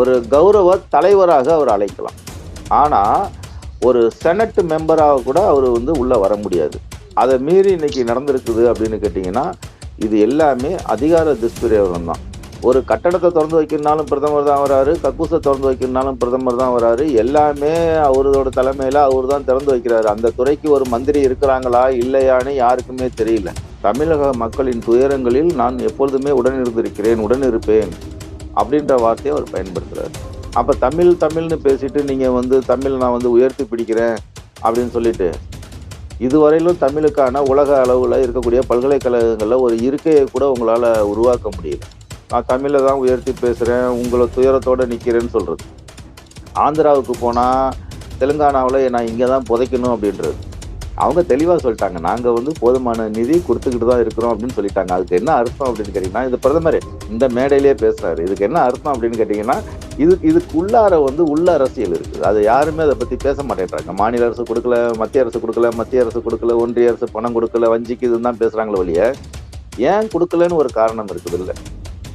ஒரு கௌரவ தலைவராக அவர் அழைக்கலாம். ஆனால் ஒரு செனட் மெம்பராக கூட அவர் வந்து உள்ளே வர முடியாது. அதை மீறி இன்னைக்கு நடந்திருக்குது அப்படின்னு கேட்டிங்கன்னா இது எல்லாமே அதிகார துஷ்பிரயோகம் தான். ஒரு கட்டடத்தை திறந்து வைக்கணும்னாலும் பிரதமர் தான் வராரு கக்கூசை திறந்து வைக்கணும்னாலும் பிரதமர் தான் வராரு எல்லாமே அவரோட தலைமையில் அவர் தான் திறந்து வைக்கிறாரு. அந்த துறைக்கு ஒரு மந்திரி இருக்கிறாங்களா இல்லையான்னு யாருக்குமே தெரியல. தமிழக மக்களின் துயரங்களில் நான் எப்பொழுதுமே உடன் இருந்திருக்கிறேன் உடன் இருப்பேன் அப்படின்ற வார்த்தையை அவர் பயன்படுத்துகிறார் அப்போ தமிழ் தமிழ்னு பேசிட்டு நீங்கள் வந்து தமிழ் நான் வந்து உயர்த்தி பிடிக்கிறேன் அப்படின்னு சொல்லிட்டு இதுவரையிலும் தமிழுக்கான உலக அளவில் இருக்கக்கூடிய பல்கலைக்கழகங்களில் ஒரு இருக்கையை கூட உங்களால் உருவாக்க முடியல. நான் தமிழை தான் உயர்த்தி பேசுகிறேன் உங்களை துயரத்தோடு நிற்கிறேன்னு சொல்கிறது ஆந்திராவுக்கு போனால் தெலுங்கானாவில் நான் இங்கே தான் புதைக்கணும் அப்படின்றது. அவங்க தெளிவாக சொல்லிட்டாங்க. நாங்கள் வந்து போதுமான நிதி கொடுத்துக்கிட்டு தான் இருக்கிறோம் அப்படின்னு சொல்லிட்டாங்க. அதுக்கு என்ன அர்த்தம் அப்படின்னு கேட்டிங்கன்னா இது பிரதமர் இந்த மேடையிலேயே பேசுகிறாரு இதுக்கு என்ன அர்த்தம் அப்படின்னு கேட்டிங்கன்னா இது இதுக்கு உள்ளார வந்து உள்ள அரசியல் இருக்குது. அது யாருமே அதை பற்றி பேச மாட்டேன்றாங்க. மாநில அரசு கொடுக்கல மத்திய அரசு கொடுக்கல மத்திய அரசு கொடுக்கல ஒன்றிய அரசு பணம் கொடுக்கல வஞ்சிக்கு இதுன்னு தான் பேசுகிறாங்களே ஒழிய ஏன் கொடுக்கலன்னு ஒரு காரணம் இருக்குது இல்லை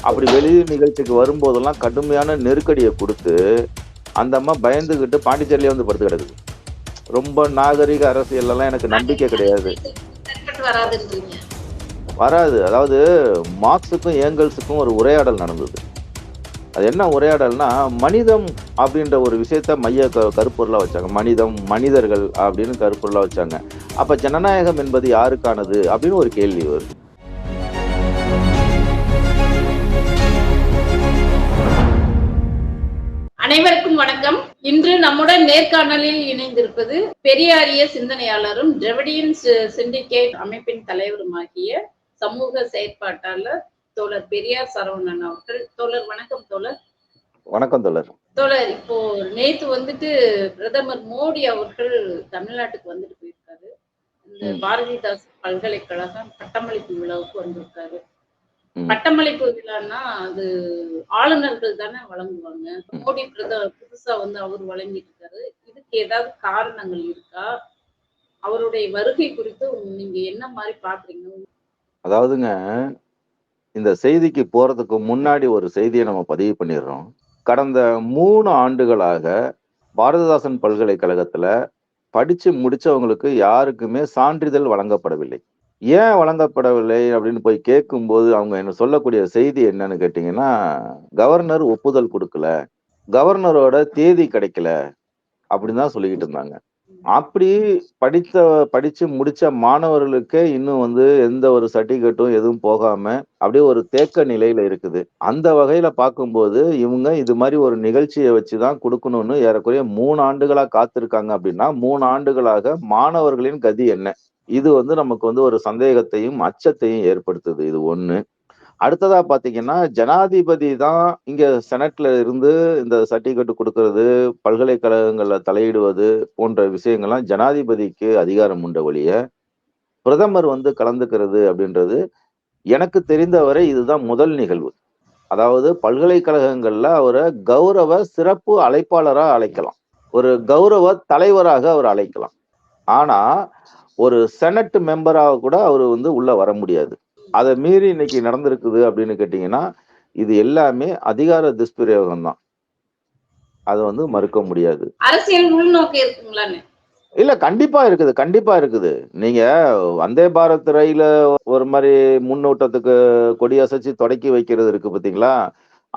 அப்படி வெளியூர் நிகழ்ச்சிக்கு வரும்போதெல்லாம் கடுமையான நெருக்கடியை கொடுத்து அந்த அம்மா பயந்துக்கிட்டு பாண்டிச்சேரியிலே வந்து படுத்து கிடக்குது. ரொம்ப நாகரிக அரசியல்லாம் எனக்கு நம்பிக்கை கிடையாது. வராது. அதாவது மார்க்ஸுக்கும் ஏங்கல்ஸுக்கும் ஒரு உரையாடல் நடந்தது. அது என்ன உரையாடல்னா மனிதம் அப்படின்ற ஒரு விஷயத்த மைய க கருப்பொருளாக வச்சாங்க. மனிதம் மனிதர்கள் அப்படின்னு கருப்பொருளாக வச்சாங்க. அப்ப ஜனநாயகம் என்பது யாருக்கானது அப்படின்னு ஒரு கேள்வி வருது. அனைவருக்கும் வணக்கம். இன்று நம்முடன் நேர்காணலில் இணைந்திருப்பது பெரியாரிய சிந்தனையாளரும் திரவிடியன் சிண்டிகேட் அமைப்பின் தலைவருமாகிய சமூக செயற்பாட்டாளர் தோழர் பெரியார் சரவணன் அவர்கள் தோழர் வணக்கம் தோழர் வணக்கம் தோழர் தோழர் இப்போ நேத்து வந்துட்டு பிரதமர் மோடி அவர்கள் தமிழ்நாட்டுக்கு வந்துட்டு போயிருக்காரு இந்த. பாரதிதாஸ் பல்கலைக்கழகம் பட்டமளிப்பு விழாவுக்கு வந்திருக்காரு. பட்டமளிப்பு விழான்னா அது ஆளுநர்கள் தானே வழங்குவாங்க. மோடி பிரதமர் புதுசா வந்து அவர் வழங்கிட்டு இருக்காரு இதுக்கு ஏதாவது காரணங்கள் இருக்கா? அவருடைய வருகை குறித்து நீங்க என்ன மாதிரி பாக்குறீங்க? அதாவதுங்க இந்த செய்திக்கு போறதுக்கு முன்னாடி ஒரு செய்தியை நம்ம பதிவு பண்ணிடுறோம். கடந்த மூணு ஆண்டுகளாக பாரதிதாசன் பல்கலைக்கழகத்துல படிச்சு முடிச்சவங்களுக்கு யாருக்குமே சான்றிதழ் வழங்கப்படவில்லை. ஏன் வழங்கப்படவில்லை அப்படின்னு போய் கேட்கும்போது அவங்க என்ன சொல்லக்கூடிய செய்தி என்னன்னு கேட்டீங்கன்னா கவர்னர் ஒப்புதல் கொடுக்கல கவர்னரோட தேதி கிடைக்கல அப்படின்னு தான் சொல்லிக்கிட்டு இருந்தாங்க. அப்படி படித்த படிச்சு முடிச்ச மாணவர்களுக்கே இன்னும் வந்து எந்த ஒரு சர்டிபிகேட்டும் எதுவும் போகாம அப்படியே ஒரு தேக்க நிலையில இருக்குது. அந்த வகையில பார்க்கும்போது இவங்க இது மாதிரி ஒரு நிகழ்ச்சியை வச்சுதான் கொடுக்கணும்னு ஏறக்குறைய மூணு ஆண்டுகளா காத்திருக்காங்க அப்படின்னா மூணு ஆண்டுகளாக மாணவர்களின் கதி என்ன? இது வந்து நமக்கு வந்து ஒரு சந்தேகத்தையும் அச்சத்தையும் ஏற்படுத்துது. இது ஒண்ணு. அடுத்ததா பாத்தீங்கன்னா ஜனாதிபதி தான் இங்க செனட்ல இருந்து இந்த சர்டிபிகேட் கொடுக்கறது பல்கலைக்கழகங்கள்ல தலையிடுவது போன்ற விஷயங்கள்லாம் ஜனாதிபதிக்கு அதிகாரம் உண்ட ஒழிய பிரதமர் வந்து கலந்துக்கிறது அப்படின்றது எனக்கு தெரிந்தவரை இதுதான் முதல் நிகழ்வு. அதாவது பல்கலைக்கழகங்கள்ல அவரை கௌரவ சிறப்பு அழைப்பாளரா அழைக்கலாம். ஒரு கௌரவ தலைவராக அவர் அழைக்கலாம். ஆனா ஒரு செனட் மெம்பராக கூட அவர் வந்து உள்ள வர முடியாது. அதை மீறி இன்னைக்கு நடந்திருக்குது அப்படின்னு கேட்டீங்கன்னா இது எல்லாமே அதிகார துஷ்பிரயோகம் தான். அது வந்து மறுக்க முடியாது. இல்ல கண்டிப்பா இருக்குது கண்டிப்பா இருக்குது. நீங்க வந்தே பாரத் ரயில ஒரு மாதிரி முன்னோட்டத்துக்கு கொடி அசைச்சு தொடக்கி வைக்கிறது இருக்கு பாத்தீங்களா?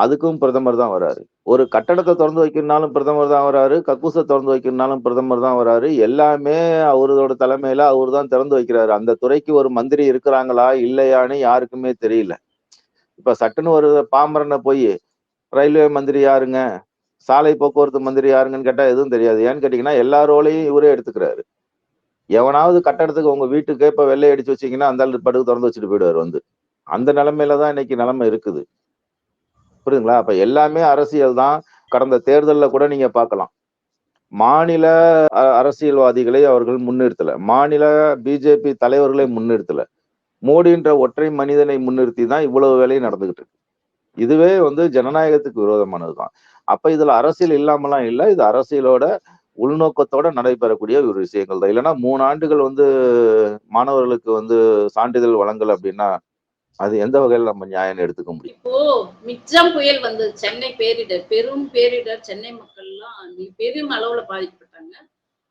அதுக்கும் பிரதமர் தான் வராரு. ஒரு கட்டடத்தை திறந்து வைக்கணும்னாலும் பிரதமர் தான் வராரு. கக்கூசை திறந்து வைக்கணும்னாலும் பிரதமர் தான் வராரு. எல்லாமே அவரோட தலைமையில அவர் தான் திறந்து வைக்கிறாரு. அந்த துறைக்கு ஒரு மந்திரி இருக்கிறாங்களா இல்லையான்னு யாருக்குமே தெரியல. இப்ப சட்டுன்னு ஒரு பாமரனை போய் ரயில்வே மந்திரி யாருங்க? சாலை போக்குவரத்து மந்திரி யாருங்கன்னு கேட்டா எதுவும் தெரியாது. ஏன்னு கேட்டீங்கன்னா எல்லாரோலையும் இவரே எடுத்துக்கிறாரு. எவனாவது கட்டடத்துக்கு உங்க வீட்டுக்கே இப்ப வெள்ளை அடிச்சு வச்சீங்கன்னா அந்த ஆளு படுக்கு திறந்து வச்சுட்டு போயிடுவாரு வந்து. அந்த நிலைமையில தான் இன்னைக்கு நிலைமை இருக்குது. புரியுதுங்களா? அப்ப எல்லாமே அரசியல் தான். கடந்த தேர்தல்ல கூட நீங்க பார்க்கலாம். மாநில அ- அரசியல்வாதிகளை அவர்கள் முன்னிறுத்தல. மாநில பிஜேபி தலைவர்களை முன்னிறுத்தல. மோடின்ற ஒற்றை மனிதனை முன்னிறுத்தி தான் இவ்வளவு வேலையும் நடந்துகிட்டு இருக்கு. இதுவே வந்து ஜனநாயகத்துக்கு விரோதமானதுதான் அப்ப இதுல அரசியல் இல்லாமலாம் இல்ல. இது அரசியலோட உள்நோக்கத்தோட நடைபெறக்கூடிய ஒரு விஷயங்கள் தான். இல்லைன்னா மூணு ஆண்டுகள் வந்து மாணவர்களுக்கு வந்து சான்றிதழ் வழங்கல் அப்படின்னா அது எந்த வகையில நம்ம நியாயம் எடுத்துக்க முடியும்? இப்போ மிச்சம் புயல் வந்தது சென்னை பேரிடர் பெரும் பேரிடர் சென்னை மக்கள்லாம் எல்லாம் பெரும் அளவுல பாதிக்கப்பட்டாங்க.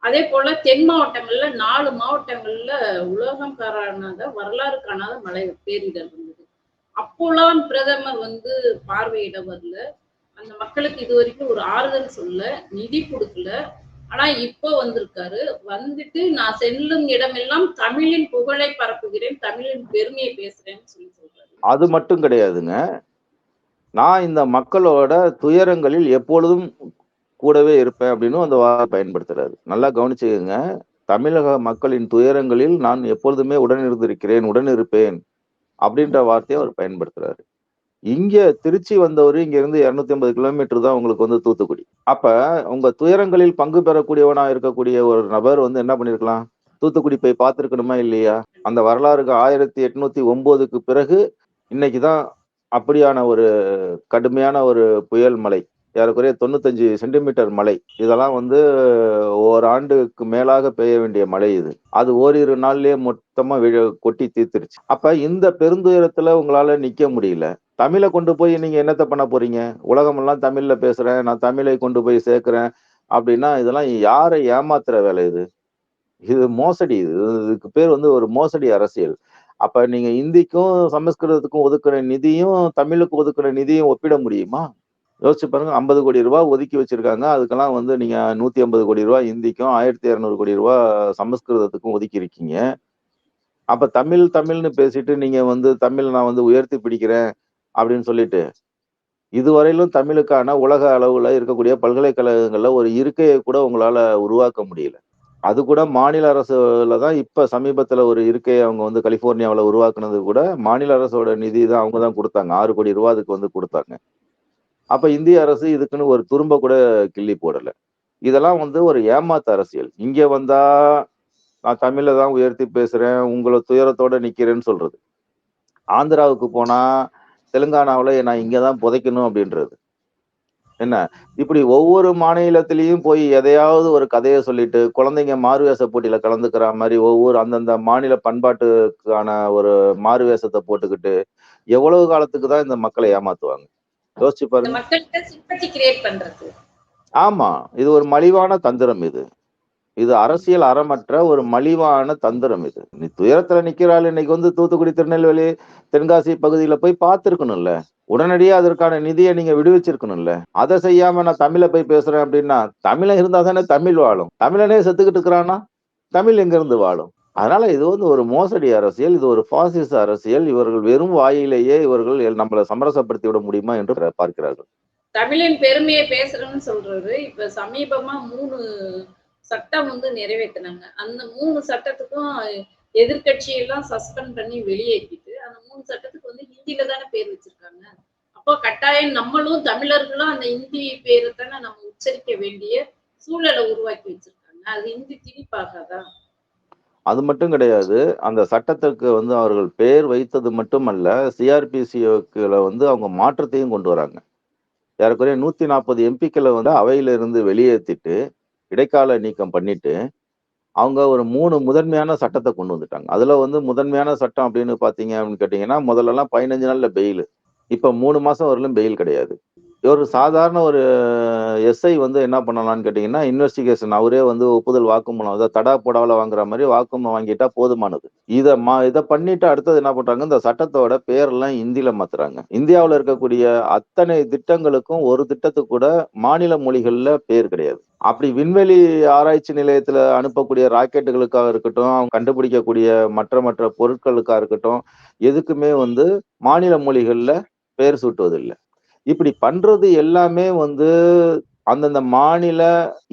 அதே போல தென் மாவட்டங்கள்ல நாலு மாவட்டங்கள்ல உலகம் காணாத வரலாறு காணாத மழை பேரிடர் வந்தது. அப்போலாம் பிரதமர் வந்து பார்வையிட வரல. அந்த மக்களுக்கு இது வரைக்கும் ஒரு ஆறுதல் சொல்ல நிதி கொடுக்கல. ஆனா இப்போ வந்திருக்காரு. வந்துட்டு நான் செல்லும் இடமெல்லாம் தமிழின் புகழை பரப்புகிறேன் தமிழின் பெருமையை பேசுறேன்னு சொல்லி சொல்றாரு. அது மட்டும் கிடையாதுங்க. நான் இந்த மக்களோட துயரங்களில் எப்பொழுதும் கூடவே இருப்பேன் அப்படின்னு அந்த வார்த்தை பயன்படுத்துறாரு. நல்லா கவனிச்சுக்கோங்க. தமிழக மக்களின் துயரங்களில் நான் எப்பொழுதுமே உடன் இருந்திருக்கிறேன் உடன் இருப்பேன் அப்படின்ற வார்த்தையை அவர் பயன்படுத்துறாரு. இங்க திருச்சி வந்தவர் இங்க இருந்து இருநூத்தி ஐம்பது கிலோமீட்டர் தான் உங்களுக்கு வந்து தூத்துக்குடி. அப்ப உங்க துயரங்களில் பங்கு பெறக்கூடியவனா இருக்கக்கூடிய ஒரு நபர் வந்து என்ன பண்ணிருக்கலாம்? தூத்துக்குடி போய் பார்த்துருக்கணுமா இல்லையா? அந்த வரலாறுக்கு ஆயிரத்தி எட்நூத்தி ஒன்பதுக்கு பிறகு இன்னைக்குதான் அப்படியான ஒரு கடுமையான ஒரு புயல் மலை ஏறக்குறைய தொண்ணூத்தஞ்சு சென்டிமீட்டர் மழை. இதெல்லாம் வந்து ஓராண்டுக்கு மேலாக பெய்ய வேண்டிய மழை இது. அது ஓரிரு நாள்லயே மொத்தமா விழ- கொட்டி தீர்த்துருச்சு. அப்ப இந்த பெருந்துயரத்துல உங்களால நிக்க முடியல. தமிழை கொண்டு போய் நீங்க என்னத்தை பண்ண போறீங்க? உலகமெல்லாம் தமிழ்ல பேசுறேன் நான் தமிழை கொண்டு போய் சேர்க்கிறேன் அப்படின்னா இதெல்லாம் யாரை ஏமாத்துற வேலை இது? இது மோசடி இது. இதுக்கு பேர் வந்து ஒரு மோசடி அரசியல். அப்ப நீங்க இந்திக்கும் சமஸ்கிருதத்துக்கும் ஒதுக்குற நிதியும் தமிழுக்கு ஒதுக்குற நிதியும் ஒப்பிட முடியுமா? யோசிச்சு பாருங்க ஐம்பது கோடி ரூபாய் ஒதுக்கி வச்சிருக்காங்க. அதுக்கெல்லாம் வந்து நீங்க நூத்தி ஐம்பது கோடி ரூபாய் இந்திக்கும் ஆயிரத்தி இரநூறு கோடி ரூபாய் சமஸ்கிருதத்துக்கும் ஒதுக்கி இருக்கீங்க. அப்ப தமிழ் தமிழ்னு பேசிட்டு நீங்க வந்து தமிழ் நான் வந்து உயர்த்தி பிடிக்கிறேன். அப்படின்னு சொல்லிட்டு இதுவரையிலும் தமிழுக்கான உலக அளவுல இருக்கக்கூடிய பல்கலைக்கழகங்கள்ல ஒரு இருக்கையை கூட உங்களால உருவாக்க முடியல. அது கூட மாநில அரசுல தான் இப்ப சமீபத்துல ஒரு இருக்கையை அவங்க வந்து கலிஃபோர்னியாவில் உருவாக்குனது கூட மாநில அரசோட நிதி தான் அவங்க தான் கொடுத்தாங்க. ஆறு கோடி ரூபா அதுக்கு வந்து கொடுத்தாங்க. அப்ப இந்திய அரசு இதுக்குன்னு ஒரு துரும்ப கூட கிள்ளி போடல. இதெல்லாம் வந்து ஒரு ஏமாத்து அரசியல். இங்க வந்தா நான் தமிழ்ல தான் உயர்த்தி பேசுறேன் உங்களை துயரத்தோட நிக்கிறேன்னு சொல்றது. ஆந்திராவுக்கு போனா தெலுங்கானாவுல நான் இங்கதான் புதைக்கணும் அப்படின்றது. என்ன? இப்படி ஒவ்வொரு மாநிலத்திலையும் போய் எதையாவது ஒரு கதையை சொல்லிட்டு குழந்தைங்க மாறுவேஷ போட்டியில கலந்துக்கிற மாதிரி ஒவ்வொரு அந்தந்த மாநில பண்பாட்டுக்கான ஒரு மாறுவேஷத்தை போட்டுக்கிட்டு எவ்வளவு காலத்துக்கு தான் இந்த மக்களை ஏமாத்துவாங்க? யோசிச்சு பாருங்க. ஆமா. இது ஒரு மலிவான தந்திரம் இது. இது அரசியல் அறமற்ற ஒரு மலிவான தந்திரம் இது. நீ துயரத்துல நிக்கிறாள் இன்னைக்கு வந்து தூத்துக்குடி திருநெல்வேலி தென்காசி பகுதியில போய் பார்த்துருக்கணும்ல. உடனடியே அதற்கான நிதியை நீங்க விடுவிச்சிருக்கணும்ல. அதை செய்யாம நான் தமிழை போய் பேசுறேன் அப்படின்னா தமிழன் இருந்தா தானே தமிழ் வாழும். தமிழனே செத்துக்கிட்டு இருக்கிறான்னா தமிழ் எங்க இருந்து வாழும்? அதனால இது வந்து ஒரு மோசடி அரசியல் இது ஒரு பாசிச அரசியல். இவர்கள் வெறும் வாயிலேயே இவர்கள் நம்மளை சமரசப்படுத்தி விட முடியுமா என்று பார்க்கிறார்கள். தமிழின் பெருமையை பேசுறேன்னு சொல்றது இப்ப சமீபமா மூணு சட்டம் வந்து நிறைவேற்றினாங்க அந்த மூணு சட்டத்துக்கும் எதிர்கட்சியெல்லாம் சஸ்பெண்ட் பண்ணி வெளியேற்றிட்டு அந்த மூணு சட்டத்துக்கு வந்து ஹிந்தியில தானே பேர் வச்சிருக்காங்க. அப்போ கட்டாயம் நம்மளும் தமிழர்களும் அந்த ஹிந்தி பேரை தானே நம்ம உச்சரிக்க வேண்டிய சூழலை உருவாக்கி வச்சிருக்காங்க. அது ஹிந்தி திணிப்பாகாதா? அது மட்டும் கிடையாது. அந்த சட்டத்துக்கு வந்து அவர்கள் பெயர் வைத்தது மட்டுமல்ல சிஆர்பிசிஓக்களை வந்து அவங்க மாற்றத்தையும் கொண்டு வராங்க. ஏறக்குறைய நூத்தி நாற்பது எம்பிக்களை வந்து அவையில இருந்து வெளியேற்றிட்டு இடைக்கால நீக்கம் பண்ணிட்டு அவங்க ஒரு மூணு முதன்மையான சட்டத்தை கொண்டு வந்துட்டாங்க. அதுல வந்து முதன்மையான சட்டம் அப்படின்னு பாத்தீங்க அப்படின்னு கேட்டீங்கன்னா முதல்ல எல்லாம் பதினஞ்சு நாள்ல பெயில் இப்ப மூணு மாசம் வரலும் பெயில் கிடையாது. ஒரு சாதாரண ஒரு எஸ்ஐ வந்து என்ன பண்ணலாம்னு கேட்டிங்கன்னா இன்வெஸ்டிகேஷன் அவரே வந்து ஒப்புதல் வாக்குமூலம் அதாவது தடா போடாவில் வாங்குற மாதிரி வாக்குமூலம் வாங்கிட்டா போதுமானது. இதை மா இதை பண்ணிட்டு அடுத்தது என்ன பண்ணுறாங்க இந்த சட்டத்தோட பேரெல்லாம் இந்தியில் மாத்துறாங்க. இந்தியாவில் இருக்கக்கூடிய அத்தனை திட்டங்களுக்கும் ஒரு திட்டத்துக்கு கூட மாநில மொழிகளில் பேர் கிடையாது. அப்படி விண்வெளி ஆராய்ச்சி நிலையத்தில் அனுப்பக்கூடிய ராக்கெட்டுகளுக்காக இருக்கட்டும் அவங்க கண்டுபிடிக்கக்கூடிய மற்ற மற்ற பொருட்களுக்காக இருக்கட்டும் எதுக்குமே வந்து மாநில மொழிகளில் பேர் சூட்டுவதில்லை. இப்படி பண்றது எல்லாமே வந்து அந்தந்த மாநில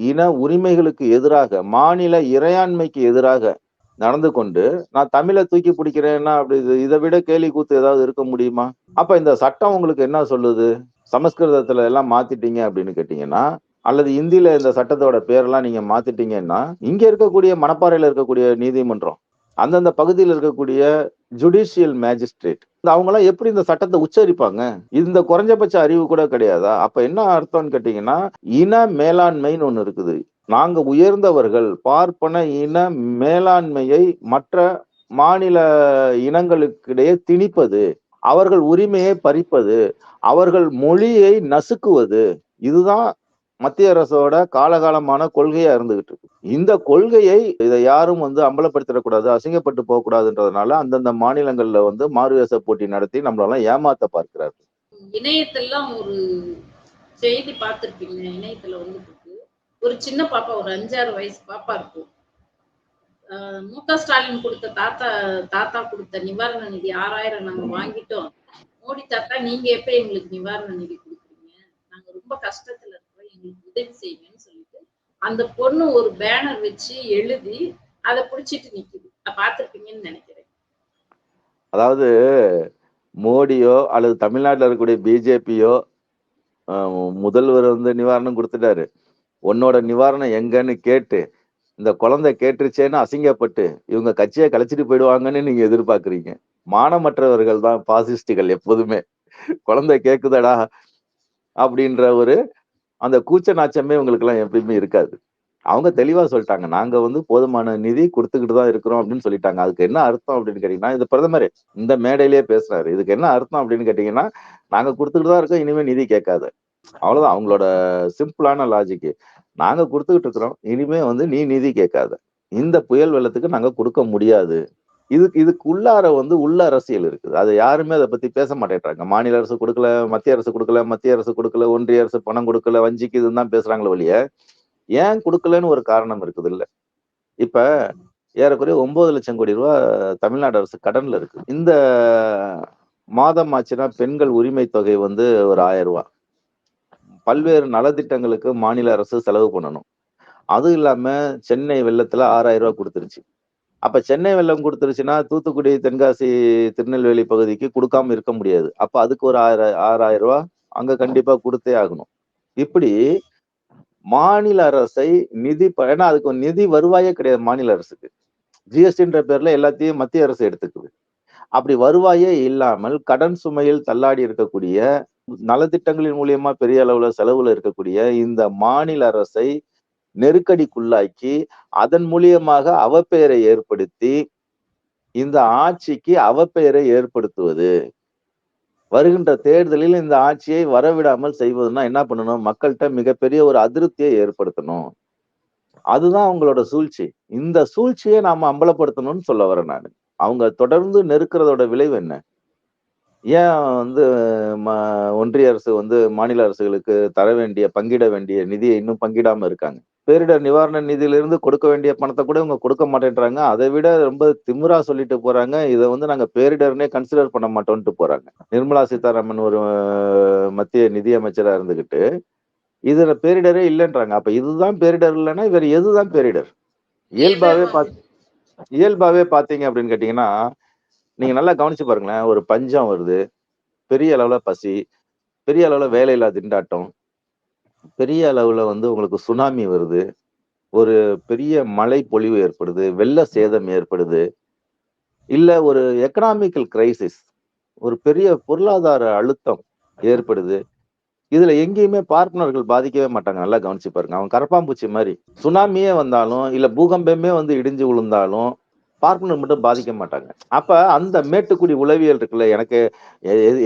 இன உரிமைகளுக்கு எதிராக மாநில இறையாண்மைக்கு எதிராக நடந்து கொண்டு நான் தமிழை தூக்கி பிடிக்கிறேன்னா அப்படி இதை விட கேலி கூத்து ஏதாவது இருக்க முடியுமா? அப்ப இந்த சட்டம் உங்களுக்கு என்ன சொல்லுது? சமஸ்கிருதத்துல எல்லாம் மாத்திட்டீங்க அப்படின்னு கேட்டீங்கன்னா அல்லது இந்தியில இந்த சட்டத்தோட பேரெல்லாம் நீங்க மாத்திட்டீங்கன்னா இங்க இருக்கக்கூடிய மணப்பாறையில இருக்கக்கூடிய நீதிமன்றம் அந்தந்த பகுதியில் இருக்கக்கூடிய ஜுடிஷியல் மேஜிஸ்ட்ரேட். இந்த அவங்களாம் எப்படி இந்த சட்டத்தை உச்சரிப்பாங்க? இந்த குறைஞ்சபட்ச அறிவு கூட கிடையாதா? அப்ப என்ன அர்த்தம்னு கேட்டீங்கன்னா இன மேலாண்மைன்னு ஒண்ணு இருக்குது. நாங்க உயர்ந்தவர்கள் பார்ப்பன இன மேலாண்மையை மற்ற மாநில இனங்களுக்கிடையே திணிப்பது அவர்கள் உரிமையை பறிப்பது அவர்கள் மொழியை நசுக்குவது இதுதான் மத்திய அரசோட காலகாலமான கொள்கையா இருந்துகிட்டு இருக்கு. இந்த கொள்கையை இதை யாரும் வந்து அம்பலப்படுத்திடக்கூடாது அசிங்கப்பட்டு போகக்கூடாதுன்றதுனால அந்தந்த மாநிலங்கள்ல வந்து மாறுவேச போட்டி நடத்தி நம்மளெல்லாம் ஏமாத்த பார்க்கிறார்கள். இணையத்தெல்லாம் ஒரு செய்தி பார்த்துருப்பீங்க இணையத்துல வந்து ஒரு சின்ன பாப்பா ஒரு அஞ்சாறு வயசு பாப்பா இருக்கும். ஆஹ் மு க ஸ்டாலின் கொடுத்த தாத்தா தாத்தா கொடுத்த நிவாரண நிதி ஆறாயிரம் நாங்க வாங்கிட்டோம். மோடி தாத்தா நீங்க எப்ப எங்களுக்கு நிவாரண நிதி கொடுக்குறீங்க? நாங்க ரொம்ப கஷ்டத்துல எங்களுக்கு உதவி செய்யுங்கன்னு சொல்லிட்டு அந்த பொண்ணு ஒரு பேனர் வச்சு எழுதி அதை பிடிச்சிட்டு நிக்குது. பார்த்திருப்பீங்கன்னு நினைக்கிறேன். அதாவது மோடியோ அல்லது தமிழ்நாட்டில் இருக்கக்கூடிய பிஜேபியோ முதல்வர் வந்து நிவாரணம் கொடுத்துட்டாரு. உன்னோட நிவாரணம் எங்கன்னு கேட்டு இந்த குழந்தை கேட்டுருச்சேன்னு அசிங்கப்பட்டு இவங்க கட்சியை கலைச்சிட்டு போயிடுவாங்கன்னு நீங்க எதிர்பார்க்குறீங்க. மானமற்றவர்கள் தான் பாசிஸ்டுகள் எப்போதுமே. குழந்தை கேக்குதடா அப்படின்ற ஒரு அந்த கூச்ச நாச்சமே உங்களுக்குலாம் எப்பயுமே இருக்காது. அவங்க தெளிவா சொல்லிட்டாங்க. நாங்க வந்து போதுமான நிதி கொடுத்துக்கிட்டு தான் இருக்கிறோம் அப்படின்னு சொல்லிட்டாங்க. அதுக்கு என்ன அர்த்தம் அப்படின்னு கேட்டீங்கன்னா இந்த பிரதமர் இந்த மேடையிலேயே பேசுறாரு. இதுக்கு என்ன அர்த்தம் அப்படின்னு கேட்டீங்கன்னா நாங்க கொடுத்துக்கிட்டு தான் இருக்கோம் இனிமே நிதி கேட்காத. அவ்வளவுதான். அவங்களோட சிம்பிளான லாஜிக்கு நாங்க கொடுத்துக்கிட்டு இருக்கிறோம் இனிமே வந்து நீ நிதி கேட்காத. இந்த புயல் வெள்ளத்துக்கு நாங்க கொடுக்க முடியாது. இதுக்கு இதுக்கு உள்ளார வந்து உள்ள அரசியல் இருக்குது. அது யாருமே அதை பத்தி பேச மாட்டேன்றாங்க. மாநில அரசு கொடுக்கல மத்திய அரசு கொடுக்கல மத்திய அரசு கொடுக்கல ஒன்றிய அரசு பணம் கொடுக்கல வஞ்சிக்கு இதுன்னு தான் பேசுறாங்களே வழிய ஏன் கொடுக்கலன்னு ஒரு காரணம் இருக்குது இல்ல இப்ப ஏறக்குறைய ஒன்பது லட்சம் கோடி ரூபாய் தமிழ்நாடு அரசு கடன்ல இருக்கு. இந்த மாதம் ஆச்சுன்னா பெண்கள் உரிமை தொகை வந்து ஒரு ஆயிரம் ரூபா. பல்வேறு நலத்திட்டங்களுக்கு மாநில அரசு செலவு பண்ணணும். அதுவும் இல்லாம சென்னை வெள்ளத்துல ஆறாயிரம் ரூபா கொடுத்துருச்சு. அப்ப சென்னை வெள்ளம் கொடுத்துருச்சுன்னா தூத்துக்குடி தென்காசி திருநெல்வேலி பகுதிக்கு கொடுக்காம இருக்க முடியாது. அப்ப அதுக்கு ஒரு ஆயிரம் ஆறாயிரம் ரூபாய் அங்க கண்டிப்பா கொடுத்தே ஆகணும். இப்படி மாநில அரசை நிதி ஏன்னா அதுக்கு நிதி வருவாயே கிடையாது மாநில அரசுக்கு. ஜிஎஸ்டின்ற பேர்ல எல்லாத்தையும் மத்திய அரசு எடுத்துக்குது. அப்படி வருவாயே இல்லாமல் கடன் சுமையில் தள்ளாடி இருக்கக்கூடிய நலத்திட்டங்களின் மூலியமா பெரிய அளவுல செலவுல இருக்கக்கூடிய இந்த மாநில அரசை நெருக்கடிக்குள்ளாக்கி அதன் மூலியமாக அவப்பெயரை ஏற்படுத்தி இந்த ஆட்சிக்கு அவப்பெயரை ஏற்படுத்துவது. வருகின்ற தேர்தலில் இந்த ஆட்சியை வரவிடாமல் செய்வதுன்னா என்ன பண்ணணும்? மக்கள்கிட்ட மிகப்பெரிய ஒரு அதிருப்தியை ஏற்படுத்தணும். அதுதான் அவங்களோட சூழ்ச்சி. இந்த சூழ்ச்சியை நாம அம்பலப்படுத்தணும்னு சொல்ல வரேன் நான். அவங்க தொடர்ந்து நெருக்கிறதோட விளைவு என்ன? ஏன் வந்து ம- ஒன்றிய அரசு வந்து மாநில அரசுகளுக்கு தர வேண்டிய பங்கிட வேண்டிய நிதியை இன்னும் பங்கிடாம இருக்காங்க? பேரிடர் நிவாரண நிதியிலிருந்து கொடுக்க வேண்டிய பணத்தை கூட இவங்க கொடுக்க மாட்டேன்றாங்க. அதை விட ரொம்ப திமிரா சொல்லிட்டு போறாங்க. இதை வந்து நாங்க பேரிடர்னே கன்சிடர் பண்ண மாட்டோம்ட்டு போறாங்க. நிர்மலா சீதாராமன் ஒரு மத்திய நிதி அமைச்சரா இருந்துகிட்டு இதுல பேரிடரே இல்லைன்றாங்க. அப்ப இதுதான் பேரிடர் இல்லைன்னா இவர் எதுதான் பேரிடர்? இயல்பாவே பாத் இயல்பாவே பாத்தீங்க அப்படின்னு கேட்டீங்கன்னா நீங்க நல்லா கவனிச்சு பாருங்களேன். ஒரு பஞ்சம் வருது. பெரிய அளவுல பசி பெரிய அளவுல வேலையில்லா திண்டாட்டம். பெரிய அளவுல வந்து உங்களுக்கு சுனாமி வருது. ஒரு பெரிய மழை பொழிவு ஏற்படுது. வெள்ள சேதம் ஏற்படுது. இல்ல ஒரு எக்கனாமிக்கல் கிரைசிஸ் ஒரு பெரிய பொருளாதார அழுத்தம் ஏற்படுது. இதுல எங்கேயுமே பார்ப்பனர்கள் பாதிக்கவே மாட்டாங்க. நல்லா கவனிச்சு பாருங்க. அவன் கரப்பாம்பூச்சி மாதிரி. சுனாமியே வந்தாலும் இல்ல பூகம்பமே வந்து இடிஞ்சு விழுந்தாலும் பார்ப்பனர் மட்டும் பாதிக்க மாட்டாங்க. அப்ப அந்த மேட்டுக்குடி உளவியல் இருக்குல்ல எனக்கு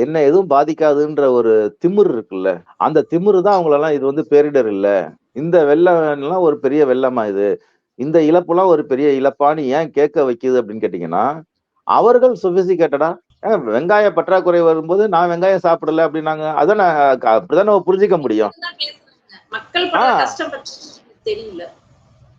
என்ன எதுவும் பாதிக்காதுன்ற ஒரு திமிர் இருக்குல்ல அந்த திமிரு தான் அவங்களெல்லாம் இது வந்து பேரிடர் இல்ல. இந்த வெள்ளம்லாம் ஒரு பெரிய வெள்ளமா இது. இந்த இழப்புலாம் ஒரு பெரிய இழப்பான்னு ஏன் கேட்க வைக்குது அப்படின்னு கேட்டீங்கன்னா அவர்கள் சொபிசிகேட்டடா வெங்காய பற்றாக்குறை வரும்போது நான் வெங்காயம் சாப்பிடல அப்படின்னாங்க. அதான் அப்படிதான் நம்ம புரிஞ்சுக்க முடியும். மக்கள் தெரியல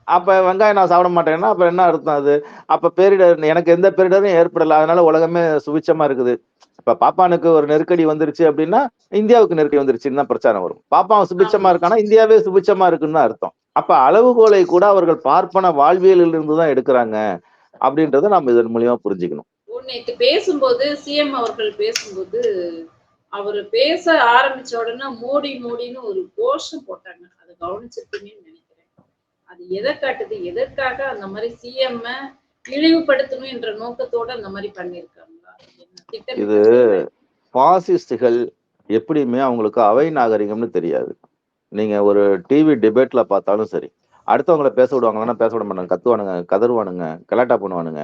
அப்ப வெங்காயம் நான் சாப்பிட மாட்டேன்னா அப்ப என்ன அர்த்தம் அது? அப்ப பேரிடர் எனக்கு எந்த பேரிடரும் ஏற்படல. அதனால உலகமே சுபிச்சமா இருக்குது. இப்ப பாப்பானுக்கு ஒரு நெருக்கடி வந்துருச்சு அப்படின்னா இந்தியாவுக்கு நெருக்கடி வந்துருச்சுன்னு தான் பிரச்சாரம் வரும். பாப்பான் சுபிச்சமா இருக்கானா? இந்தியாவே சுபிச்சமா இருக்குன்னு தான் அர்த்தம். அப்ப அளவுகோலை கூட அவர்கள் பார்ப்பன வாழ்வியலில் இருந்து தான் எடுக்கிறாங்க அப்படின்றத நம்ம இதன் மூலியமா புரிஞ்சுக்கணும். பேசும்போது சிஎம் அவர்கள் பேசும்போது அவர் பேச ஆரம்பிச்ச உடனே மோடி மோடின்னு ஒரு கோஷம் போட்டாங்க. அதை கவனிச்சிருப்பீங்கன்னு நினைக்கிறேன். அது எதை காட்டுது எதற்காக அந்த மாதிரி சிஎம் இழிவுபடுத்தணும் என்ற நோக்கத்தோட அந்த மாதிரி பண்ணிருக்காங்களா இது? பாசிஸ்டுகள் எப்படியுமே அவங்களுக்கு அவை நாகரிகம்னு தெரியாது. நீங்க ஒரு டிவி டிபேட்ல பார்த்தாலும் சரி. அடுத்தவங்கள பேச விடுவாங்கன்னா பேச விட மாட்டாங்க. கத்துவானுங்க கதறுவானுங்க கலாட்டா பண்ணுவானுங்க.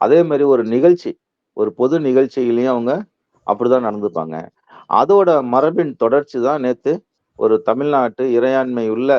அதே மாதிரி ஒரு நிகழ்ச்சி ஒரு பொது நிகழ்ச்சியிலையும் அவங்க அப்படிதான் நடந்துப்பாங்க. அதோட மரபின் தொடர்ச்சி தான் நேத்து ஒரு தமிழ்நாட்டு இறையாண்மை உள்ள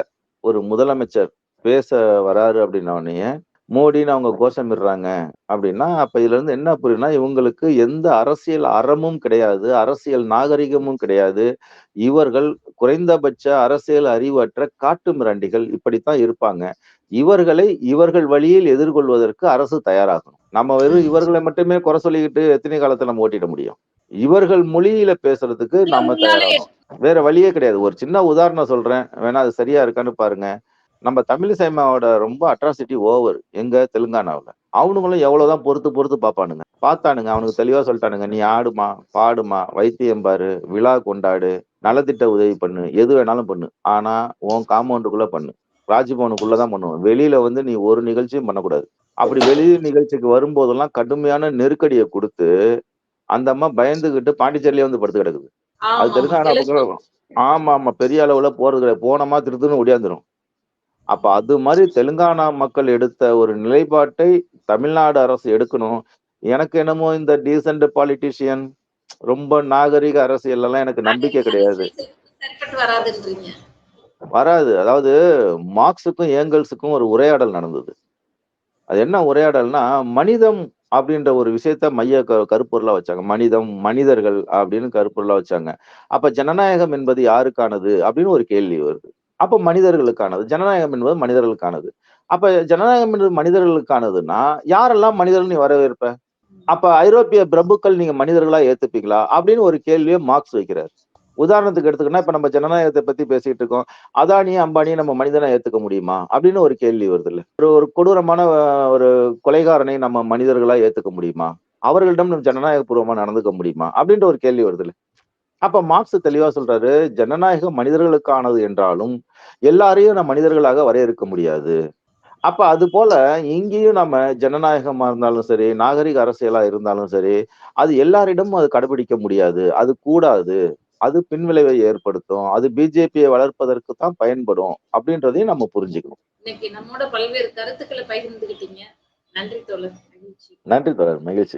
ஒரு முதலமைச்சர் பேச வராரு அப்படின்னோடனே மோடின்னு அவங்க கோஷமிடுறாங்க அப்படின்னா அப்ப இதுல இருந்து என்ன புரியுதுன்னா இவங்களுக்கு எந்த அரசியல் அறமும் கிடையாது அரசியல் நாகரிகமும் கிடையாது. இவர்கள் குறைந்தபட்ச அரசியல் அறிவற்ற காட்டு மிராண்டிகள் இப்படித்தான் இருப்பாங்க. இவர்களை இவர்கள் வழியில் எதிர்கொள்வதற்கு அரசு தயாராகணும். நம்ம வெறும் இவர்களை மட்டுமே குறை சொல்லிக்கிட்டு எத்தனை காலத்துல நம்ம ஓட்டிட முடியும்? இவர்கள் மொழியில பேசுறதுக்கு நாம தயாராகணும். வேற வழியே கிடையாது. ஒரு சின்ன உதாரணம் சொல்றேன். வேணா அது சரியா இருக்கான்னு பாருங்க. நம்ம தமிழ் சினிமாவோட ரொம்ப அட்ராசிட்டி ஓவர் எங்க? தெலுங்கானாவுல. அவனுங்களும் எவ்வளவுதான் பொறுத்து பொறுத்து பார்ப்பானுங்க பார்த்தானுங்க அவனுக்கு தெளிவா சொல்லிட்டானுங்க நீ ஆடுமா பாடுமா வைத்தியம் பாரு விழா கொண்டாடு நலத்திட்ட உதவி பண்ணு எது வேணாலும் பண்ணு. ஆனா உன் காம்பவுண்டுக்குள்ள பண்ணு. ராஜ்பவனுக்குள்ளதான் பண்ணுவோம். வெளியில வந்து நீ ஒரு நிகழ்ச்சியும் பண்ணக்கூடாது. அப்படி வெளி நிகழ்ச்சிக்கு வரும்போதெல்லாம் கடுமையான நெருக்கடியை கொடுத்து அந்த அம்மா பயந்துகிட்டு பாண்டிச்சேரியிலே வந்து படுத்து கிடக்குது. அது தெலுங்கானா. பக்கம் ஆமா ஆமா. பெரிய அளவுல போறது கிடையாது. போனமா திருத்துன்னு ஒடியாந்துரும் அப்ப அது மாதிரி தெலுங்கானா மக்கள் எடுத்த ஒரு நிலைப்பாட்டை தமிழ்நாடு அரசு எடுக்கணும். எனக்கு என்னமோ இந்த டீசென்ட் பாலிட்டிஷியன் ரொம்ப நாகரிக அரசியல் எல்லாம் எனக்கு நம்பிக்கை கிடையாது. வராது. அதாவது மார்க்ஸுக்கும் ஏங்கல்ஸுக்கும் ஒரு உரையாடல் நடந்தது. அது என்ன உரையாடல்னா மனிதம் அப்படின்ற ஒரு விஷயத்த மைய கருப்பொருளா வச்சாங்க. மனிதம் மனிதர்கள் அப்படின்னு கருப்பொருளா வச்சாங்க. அப்ப ஜனநாயகம் என்பது யாருக்கானது அப்படின்னு ஒரு கேள்வி வருது. அப்ப மனிதர்களுக்கானது. ஜனநாயகம் என்பது மனிதர்களுக்கானது. அப்ப ஜனநாயகம் என்பது மனிதர்களுக்கானதுன்னா யாரெல்லாம் மனிதர்கள் நீ வரவேற்ப? அப்ப ஐரோப்பிய பிரபுக்கள் நீங்க மனிதர்களா ஏத்துப்பீங்களா? அப்படின்னு ஒரு கேள்வியை மார்க்ஸ் வைக்கிறார். உதாரணத்துக்கு எடுத்துக்கிட்டா இப்ப நம்ம ஜனநாயகத்தை பத்தி பேசிட்டு இருக்கோம். அதானி அம்பானியை நம்ம மனிதனா ஏத்துக்க முடியுமா? அப்படின்னு ஒரு கேள்வி வருது இல்ல. ஒரு ஒரு கொடூரமான ஒரு கொலைகாரனை நம்ம மனிதர்களா ஏத்துக்க முடியுமா? அவர்களிடம் நம்ம ஜனநாயகபூர்வமா நடந்துக்க முடியுமா? அப்படின்ற ஒரு கேள்வி வருது இல்ல. அப்ப மார்க்ஸ் தெளிவா சொல்றாரு ஜனநாயகம் மனிதர்களுக்கானது என்றாலும் எல்லாரையும் நம்ம மனிதர்களாக வரையறுக்க முடியாது. அப்ப அது போல இங்கேயும் நம்ம ஜனநாயகமா இருந்தாலும் சரி நாகரிக அரசியலா இருந்தாலும் சரி அது எல்லாரிடமும் அது கடைபிடிக்க முடியாது அது கூடாது அது பின்விளைவை ஏற்படுத்தும் அது பிஜேபியை வளர்ப்பதற்கு தான் பயன்படும் அப்படின்றதையும் நம்ம புரிஞ்சுக்கணும். இன்னைக்கு நம்மோட பல்வேறு கருத்துக்களை பகிர்ந்துகிட்டீங்க. நன்றி தோழர். நன்றி தொடர் மகிழ்ச்சி.